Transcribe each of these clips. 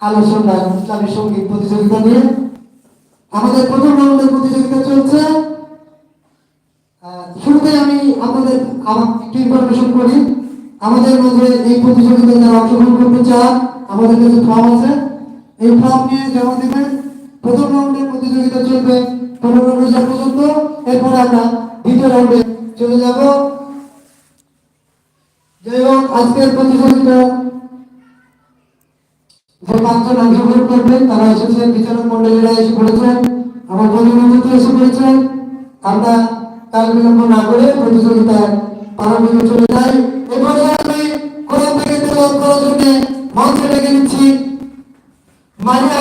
আলোচনা ইসলামী সংগীত প্রতিযোগিতা নিয়ে আমাদের প্রথম রাউন্ডের প্রতিযোগিতা চলছে। শুরুতে আমি আপনাদের একটু ইনফরমেশন করি। আমাদের মাঝে এই প্রতিযোগিতায় যারা অংশগ্রহণ করতে চান আমাদের কাছে ফর্ম আছে। এই ফর্ম নিয়ে জমা দেবেন। প্রথম রাউন্ডের প্রতিযোগিতা চলবে পনেরো রোজা পর্যন্ত। এরপর আমরা দ্বিতীয় রাউন্ডে চলে যাব। যাই হোক, আজকের প্রতিযোগিতা যে পাঁচজন অংশগ্রহণ করবেন, তারা এসেছেন, বিচারক মন্ডলীরা এসে পড়েছেন, আমার বন্ধু বান্ধব এসে পড়েছেন। আমরা কাল বিলম্ব না করে প্রতিযোগিতায় পারমিত চলে যাই। এবারে আমি কোরআন থেকে তেলাওয়াত করার জন্য মঞ্চে ডেকে নিচ্ছি। মারিয়া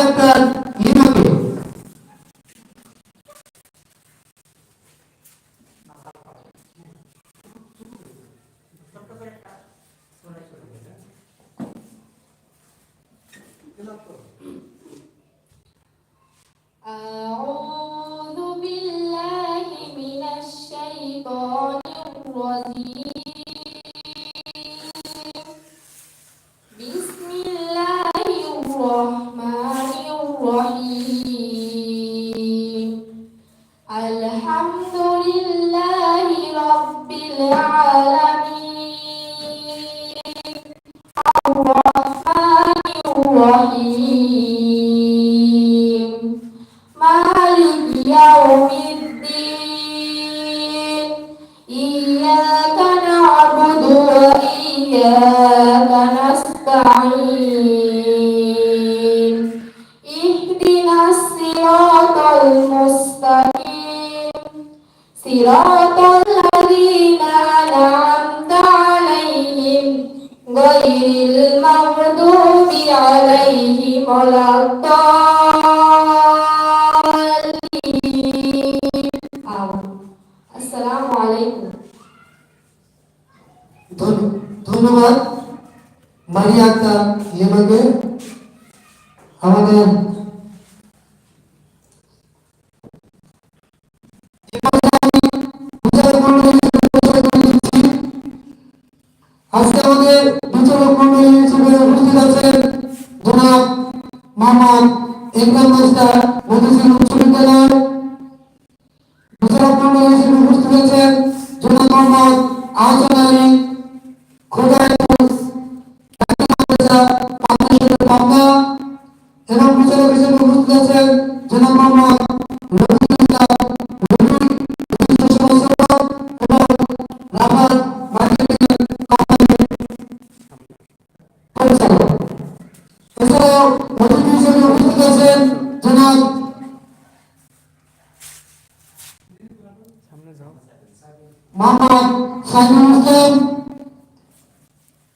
মোহাম্মদ সাইনুল ইসলাম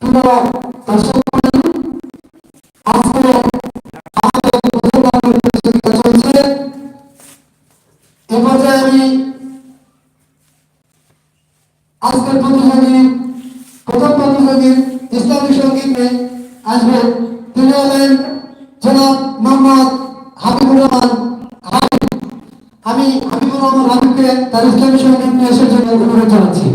প্রিয় দর্শক আজকে আমাদের প্রথম চলছে। এ পর্যায়ে আমি আজকের প্রতিযোগী, প্রথম প্রতিযোগী ইসলামী সঙ্গীতে আসবেন তিনি হলেন জনাব মোহাম্মদ হাবিবুর রহমান হাবিব আমি হাবিবুর রহমান হাবিবকে তার ইসলামী সংগীত নিয়ে আসার জন্য অনুরোধ জানাচ্ছি।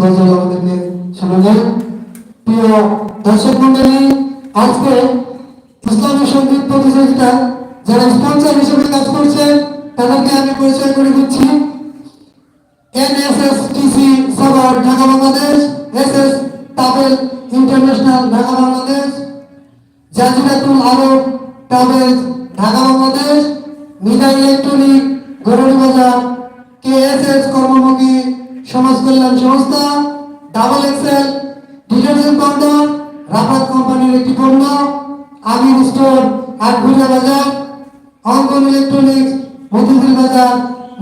গজল আমাদেরকে শোনালেন। প্রিয় দর্শক মন্ডলী, আজকে ইসলামী সংগীত প্রতিযোগিতা যারা স্পন্সর হিসেবে কাজ করছেন তাদেরকে আমি পরিচয় করে দিচ্ছি। NSSTC Savar, Dhaka, Bangladesh. SS তাবেল international, Dhaka, Bangladesh. Jaziratul Arab travels, Dhaka, Bangladesh. Mina electronic, গরুড়ি বাজার কেএসএস কর্মমুখী সমাজ কল্যাণ সংস্থা, double excel detergent powder Rafat কোম্পানির একটি পণ্য আমির স্টোর আটঘুরিয়া বাজার অঙ্কন ইলেকট্রনিক্স মধুদির বাজার,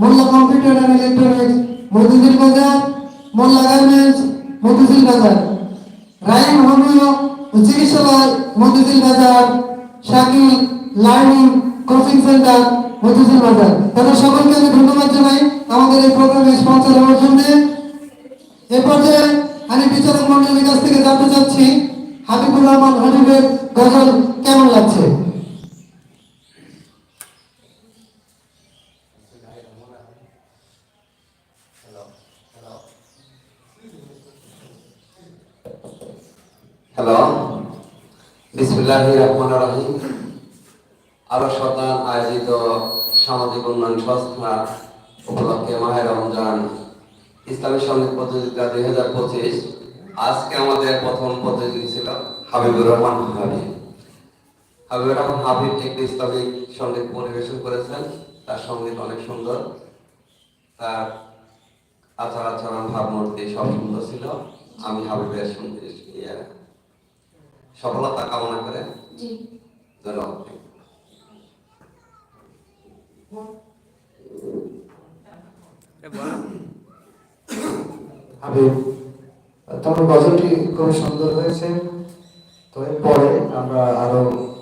মোল্লা কম্পিউটার অ্যান্ড ইলেকট্রনিক্স মধুদির বাজার, মোল্লা গার্মেন্টস মধুদির বাজার। রাইম হোমিও চিকিৎসালয় মধুদির বাজার। শাকিল লার্নিং কোচিং সেন্টার মধুদির বাজার। তাদের সকলকে আমি ধন্যবাদ জানাই আমাদের এই প্রোগ্রামে স্পন্সর হওয়ার জন্য। এ আমি বিচারক মন্ডলীর কাছ থেকে জানতে চাচ্ছি, হাবিবুর রহমান হাবিবের গজল কেমন লাগছে? হ্যালো বিসমুল্লাহ রহমান রহিম। আলো সন্তান আয়োজিত সামাজিক উন্নয়ন সংস্থা উপলক্ষে মাহের রমজান ইসলামী সংগীত প্রতিযোগিতা দুই হাজার পঁচিশ আজকে আমাদের প্রথম প্রতিযোগী ছিল হাবিবুর রহমান হাবিব হাবিবুর রহমান হাবিব একটি ইসলামিক সংগীত পরিবেশন করেছেন তার সংগীত অনেক সুন্দর। তার আচার আচরণ ভাবমূর্তি সব সুন্দর ছিল। আমি হাবিবের সঙ্গে ইয়ে, সফলতা কামনা করে জি। ধন্যবাদ। হাবিব তোমার গজলটি খুবই সুন্দর হয়েছে। তো এরপরে আমরা আরও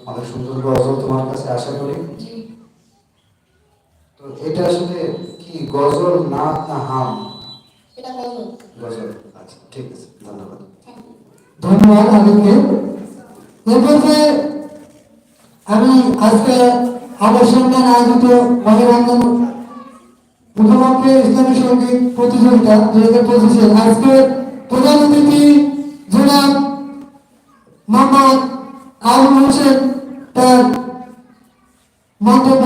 অনেক সুন্দর গজল তোমার কাছে আশা করি। তো এটা আসলে কি গজল না না হাম? এটা গজল। আচ্ছা ঠিক আছে ধন্যবাদ। ধন্যবাদ হাবিবকে এরপর আমি আজকে আবশ্যকতা আয়োজিত মহিলাঙ্গন উপলক্ষে ইসলামী সংগীত প্রতিযোগিতা দুই হাজার পঁচিশে আজকে প্রধান অতিথি জনাব মোহাম্মদ আবুল হোসেন তার মন্তব্য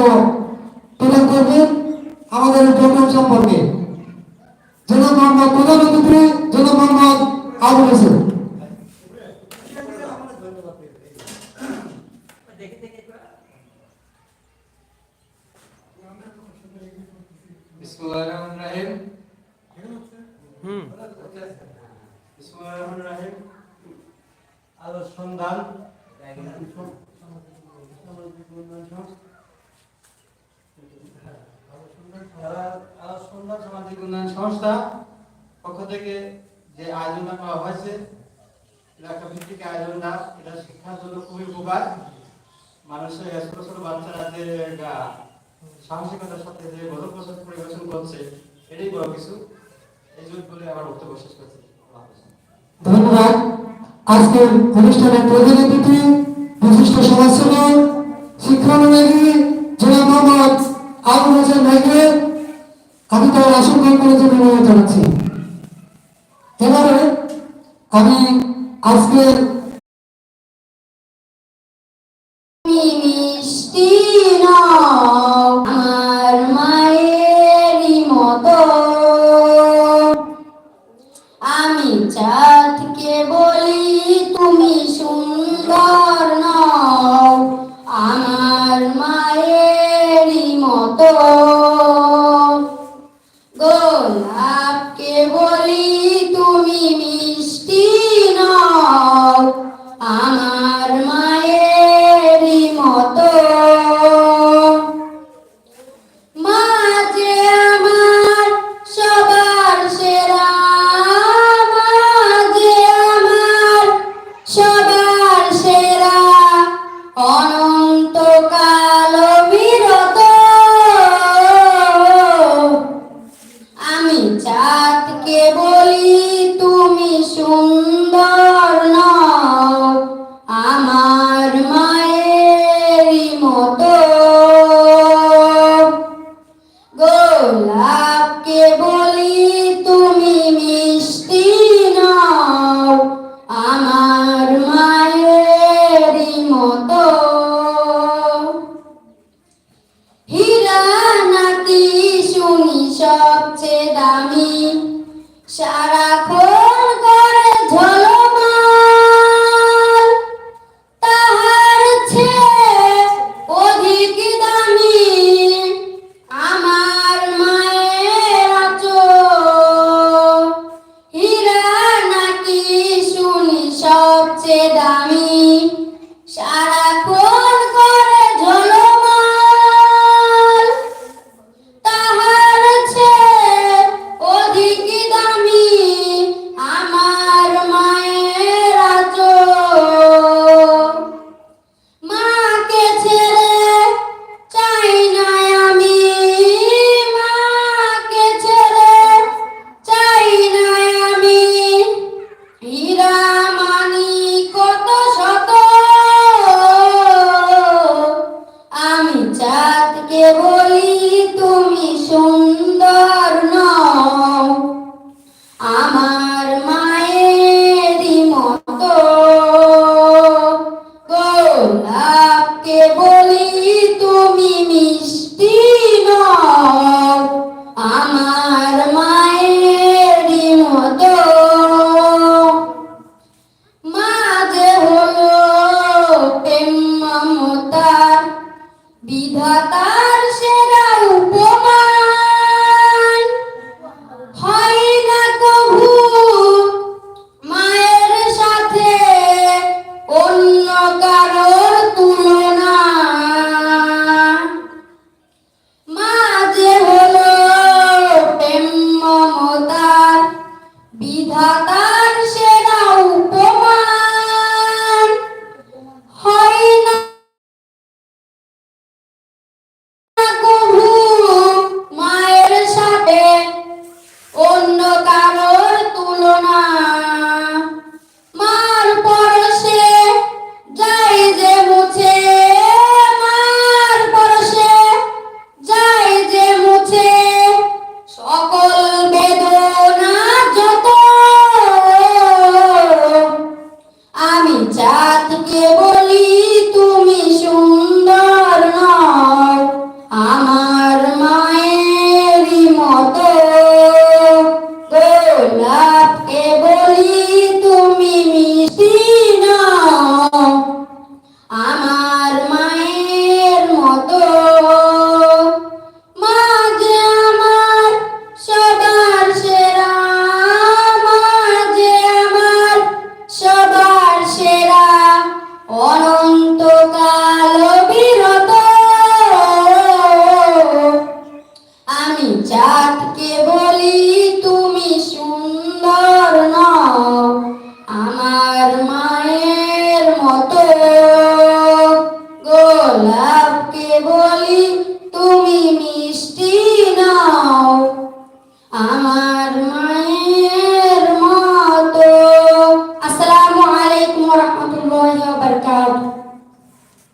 পক্ষ থেকে যে আয়োজনটা করা হয়েছে এলাকা ভিত্তিক আয়োজনটা এটা শিক্ষার জন্য খুবই উপকার। মানুষের ছোট ছোট বাচ্চারা যে সাহসিকতার সাথে যে গত বছর পরিবেশন করছে, এটাই বড় কিছু। এই জন্য বলে আমার বক্তব্য শেষ করছি। ধন্যবাদ। আজকের অনুষ্ঠানের প্রধান অতিথি বিশিষ্ট সমাজসেবক, শিক্ষানুরাগী জেলা মোহাম্মদ আবুল হোসেন ভাইকে কবি তোমার আশঙ্কা করেছে বিনয় জানাচ্ছি। এবারে কবি আজকে মতো। আমি চাঁদকে বলি, তুমি সুন্দর। Sum চেয়ে দামি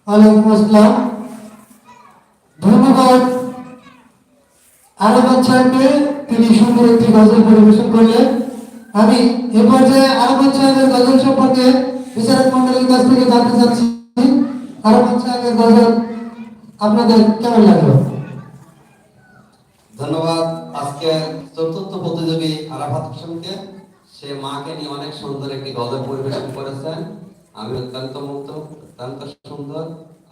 ওয়ালাইকুম আসসালাম। ধন্যবাদ। আরব সাহেবকে তিনি সুন্দর একটি গজল পরিবেশন করলেন। আমি এ পর্যায়ে আরব সাহেবের গজল সম্পর্কে বিচারক মন্ডলীর কাছ থেকে জানতে চাচ্ছি। আরব সাহেবের গজল আপনাদের কেমন লাগল? ধন্যবাদ। আজকে চতুর্থ প্রতিযোগী আরাফাত হোসেনকে। সে মাকে নিয়ে অনেক সুন্দর একটি গজল পরিবেশন করেছেন। আমি অত্যন্ত মুগ্ধ, অত্যন্ত সুন্দর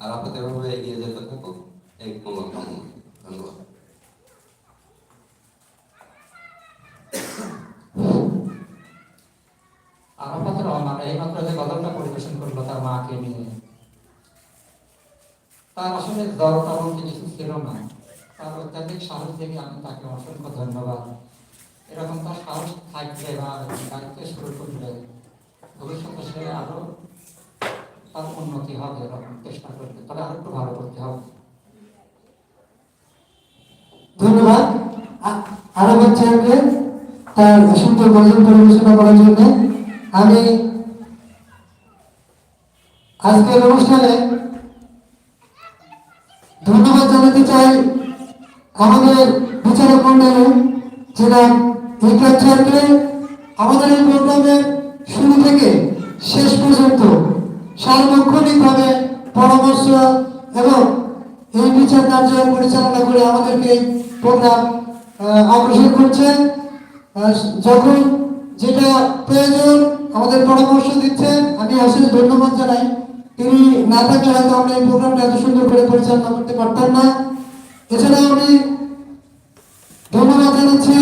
আরাফাত এভাবে এগিয়ে যেতে থাকুক এই মঙ্গলকামনা ধন্যবাদ। আরাফাতের রহমান যে গজলটা পরিবেশন করল তার মাকে নিয়ে, তার আসলে জ্বর তেমন কিছু ছিল না। তার অত্যাধিক সাহস দেখে আমি তাকে অসংখ্য ধন্যবাদ। এরকম তার সাহস থাকলে বা দায়িত্ব শুরু করলে ভবিষ্যতে সে আরও তার উন্নতি হবে, এরকম চেষ্টা করবে। তবে আরও একটু ভালো করতে হবে। ধন্যবাদ। আ- আরব সাহেবকে তার সুন্দর গজল পরিবেশনা করার জন্য আমি আজকের অনুষ্ঠানে ধন্যবাদ জানাতে চাই আমাদের বিচারক মন্ডলী ইকরাত আমাদের এই প্রোগ্রামের শুরু থেকে শেষ পর্যন্ত সার্বক্ষণিকভাবে পরামর্শ এবং এই বিচার কার্য পরিচালনা করে আমাদেরকে প্রোগ্রাম অগ্রসর করছে। যখন যেটা প্রয়োজন, আমাদের পরামর্শ দিচ্ছে। আমি অশেষ ধন্যবাদ জানাই। তিনি না থাকলে হয়তো আমরা এই প্রোগ্রামটা এত সুন্দর করে পরিচালনা করতে পারতাম না। এছাড়াও আমি ধন্যবাদ জানাচ্ছি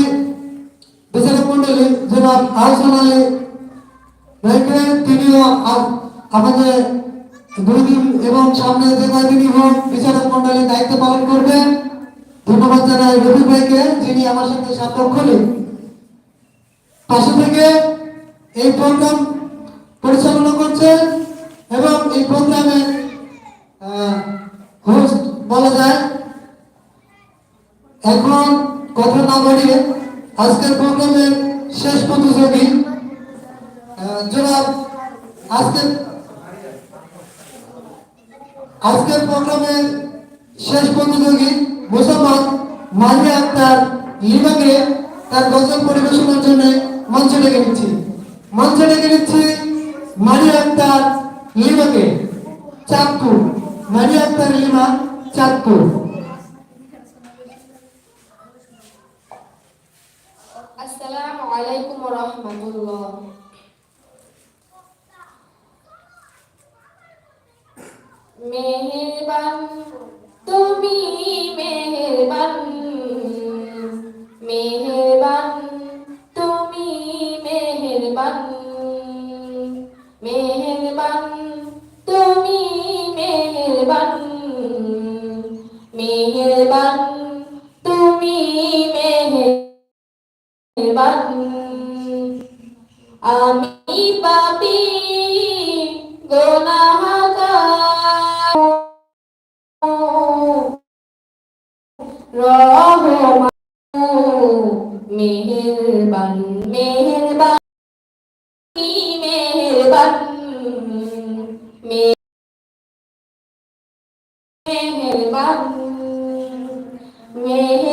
বিচারক মন্ডলী জনাব আহসান আলী ভাইকে। তিনিও আ- আমাদের দুই দিন এবং সামনে যে কয়দিনই হোক বিচারক মন্ডলীর দায়িত্ব পালন করবেন, ধন্যবাদ জানাই রবি ভাইকে, যিনি আমার সাথে সাক্ষী পাশে থেকে এই প্রোগ্রাম পরিচালনা করছেন এবং এই প্রোগ্রামের হোস্ট বলা যায়। এখন কথা না বাড়িয়ে আজকের প্রোগ্রামের শেষ প্রতিযোগী জনাব আজকের আজকের প্রোগ্রামের শেষ প্রতিযোগী মুসাম্মদ মালিয়া আক্তার লিমাকে তার গজল পরিবেশনের জন্য মঞ্চে ডেকে নিচ্ছি। মঞ্চে ডেকে নিচ্ছি মারিয়া আক্তার লিমাকে চাঁদপুর মারিয়া আক্তার লিমা চাঁদপুর আসসালামু আলাইকুম রাহমাতুল্লাহ। মেহেরবান তুমি মেহেরবান মেহেরবান মেহের মেহেরবান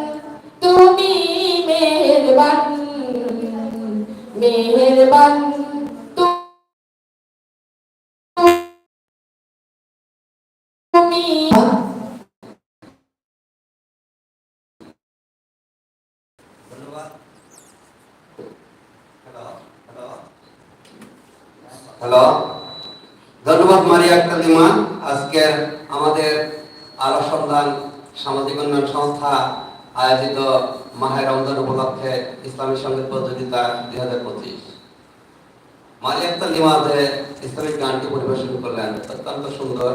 ধন্যবাদ মারিয়া কালিমা আজকের আমাদের আলো সন্ধান সামাজিক উন্নয়ন সংস্থা আয়োজিত মাহের রমজান উপলক্ষে ইসলামী সংগীত প্রতিযোগিতা দুই হাজার পঁচিশ। মারিয়া ইসলামিক গানটি পরিবেশন করলেন, অত্যন্ত সুন্দর,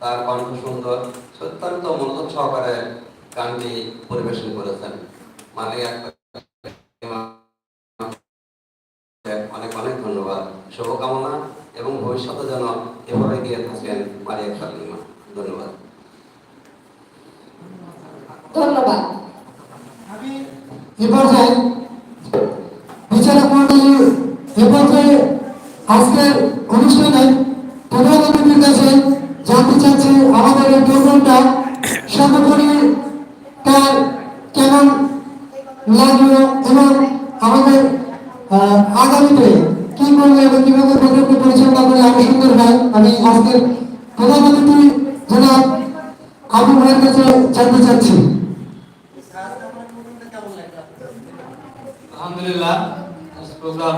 তার কণ্ঠ সুন্দর অত্যন্ত মনোযোগ সহকারে গানটি পরিবেশন করেছেন। মারিয়া শুভকামনা এবং ভবিষ্যতে যেন এভাবে গিয়ে থাকেন মারিয়া কালিমা ধন্যবাদ। ধন্যবাদ। এ পর্যায়ে বিচারক মন্ডলী এ পর্যায়ে আজকের অনুষ্ঠানে প্রধান অতিথির কাছে জানতে চাচ্ছি আমাদের এই প্রোগ্রামটা সর্বোপরি কি করবে এবং কীভাবে প্রোগ্রামটি পরিচালনা করে আরও সুন্দর হয় আমি আজকের প্রধান অতিথি আবু ভাইয়ের কাছে জানতে চাচ্ছি। আলহামদুলিল্লাহ প্রোগ্রাম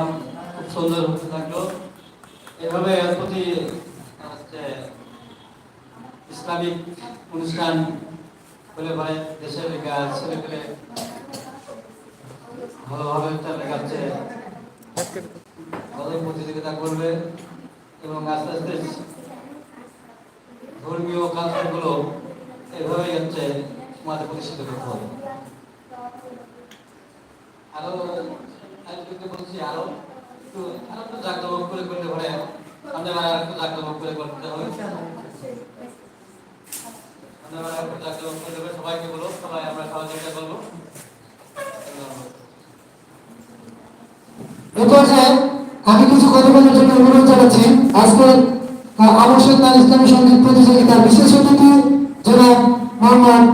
খুব সুন্দর হতে থাকল। এভাবে প্রতি ইসলামিক অনুষ্ঠান হলে পরে দেশের ছেলে পেলে ভালোভাবে তারা কাছে ভালো প্রতিযোগিতা করবে এবং আস্তে আস্তে ধর্মীয় কালচারগুলো এভাবেই হচ্ছে সমাজে প্রতিষ্ঠিত করতে হবে। আরও বলছি, আরও সবাইকে বলো, সবাই আমরা সহযোগিতা করব। আমি কিছু কথা বলার জন্য অনুরোধ জানাচ্ছি। আজকে আবশ্যক তার ইসলামী সংগীত প্রতিযোগিতার বিশেষ অতিথি জনাব মোহাম্মদ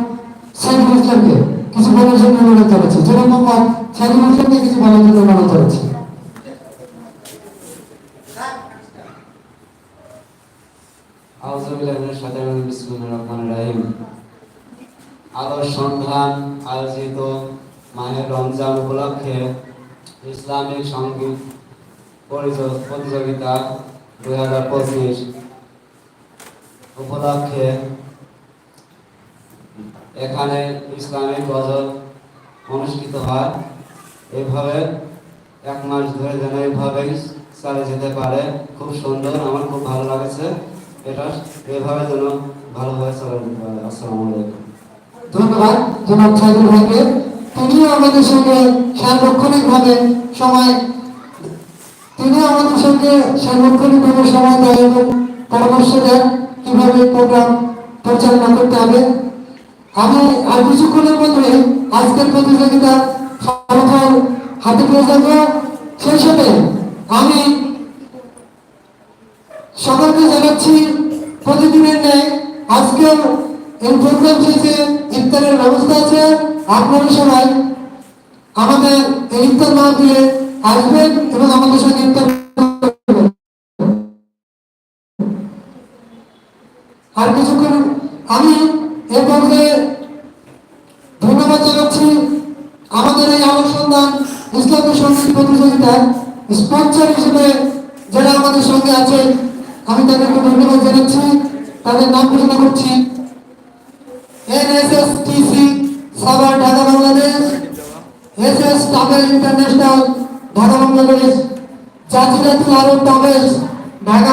সাইদুল ইসলামকে কিছু বলার জন্য অনুরোধ জানাচ্ছি। জনাব মোহাম্মদ সাইদুল ইসলামকে কিছু বলার জন্য অনুরোধ জানাচ্ছি। আলোর আয়োজিত মাহের রমজান উপলক্ষে ইসলামিক সংগীত প্রতিযোগিতা দুই হাজার পঁচিশ উপলক্ষে এখানে ইসলামিক গজল অনুষ্ঠিত হয়। এভাবে এক মাস ধরে যেন এইভাবেই চালিয়ে যেতে পারে। খুব সুন্দর, আমার খুব ভালো লাগছে এটা। এভাবে যেন ভালোভাবে চালিয়ে যেতে পারে আসসালামু আলাইকুম। ধন্যবাদ জনাব সাইদুল ভাইকে তিনিও আমাদের সঙ্গে সার্বক্ষণিক ভাবে সময় তিনি আমাদের সঙ্গে সার্বক্ষণিক ভাবে সময় দেয় এবং পরামর্শ দেন কীভাবে প্রোগ্রাম পরিচালনা করতে হবে। আমি আর কিছুক্ষণের মধ্যে আজকের প্রতিযোগিতা ফলাফল হাতে পেয়ে যাব সেই সাথে আমি সকলকে জানাচ্ছি, প্রতিদিনের ন্যায় আজকেও এই প্রোগ্রাম শেষে ইফতারের ব্যবস্থা আছে। আপনারা সবাই আমাদের এই ইফতার মাহফিলে আসবেন এবং আমাদের সঙ্গে আর কিছুক্ষণ আমি এ পর্যায়ে ধন্যবাদ জানাচ্ছি আমাদের এই অনুসন্ধান ইসলামী সংগীত প্রতিযোগিতার স্পন্সর হিসেবে যারা আমাদের সঙ্গে আছে, আমি তাদেরকে ধন্যবাদ জানাচ্ছি। তাদের নাম ঘোষণা করছি। NSSTC, Savar, Dhaka, Bangladesh. SS travel international Dhaka Bangladesh Jaziratul Arab travels Dhaka